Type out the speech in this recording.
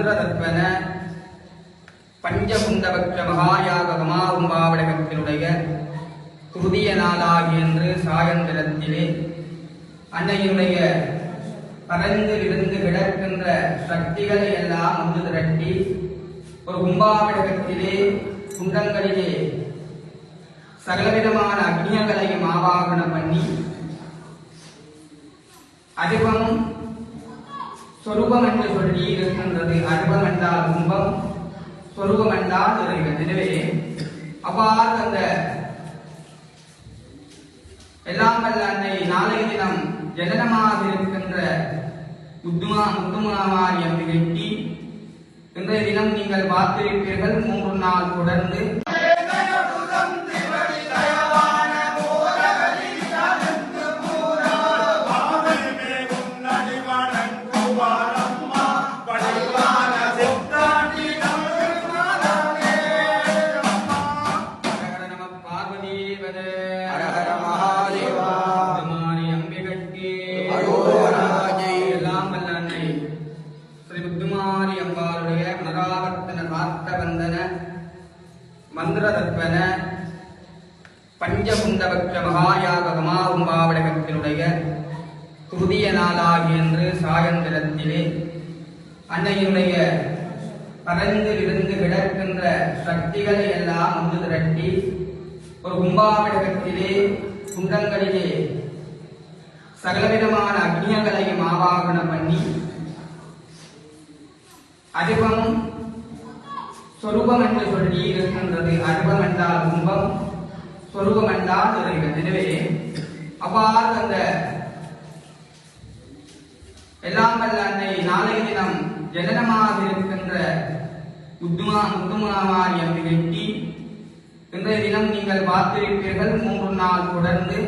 மந்திரதற்பன பஞ்சகுண்டபக்ஷ மகாயாக கமாவும்பாவடகத்தினுடைய குருதிய நாளாகி என்று சாயந்திரத்திலே அன்னையினுடைய பறந்து இருந்து கிடக்கின்ற சக்திகளை எல்லாம் ஒன்று திரட்டி ஒரு கும்பாவடகத்திலே குண்டங்களிலே சகலவிதமான அக்னியங்களையும் ஆவாகனம் பண்ணி அதிபம் சொரூபம் என்று சொல்லி இருக்கின்றது. அறிவம் என்றால் கும்பம் சொரூபம் என்றால் இறைவன் எனவே அவ்வாறு அந்த எல்லாம் வல்ல அன்னை நாளைய தினம் ஜனனமாக இருக்கின்ற முத்துமா முத்துமாமாரி அம்பிகைக்கு இன்றைய தினம் நீங்கள் பார்த்திருப்பீர்கள். மூன்று நாள் தொடர்ந்து புனராவர்த்தன மந்திரதற்பன பஞ்சகுந்தபக்ஷ மகாயாக கமாவும்பாவடகத்தினுடைய குருதிய நாளாகி என்று சாயந்திரத்திலே அன்னையினுடைய பரந்திலிருந்து கிடக்கின்ற சக்திகளை எல்லாம் ஒன்று திரட்டி ஒரு கும்பாவடகத்திலே குண்டங்களிலே சகலவிதமான அக்னியங்களையும் ஆவாகனம் பண்ணி அறிவம் சொரூபம் என்று சொல்லி இருக்கின்றது அருபம் என்றால் கும்பம் சொரூபம் என்றால் இறைவன் எனவே அவ்வாறு அந்த எல்லாம் வல்ல அன்னை நாளைய தினம் ஜனனமாக இருக்கின்ற உத்துமா முத்துமாமாரி அம்பிகைக்கு இன்றைய தினம் நீங்கள் பார்த்திருப்பீர்கள் மூன்று நாள் தொடர்ந்து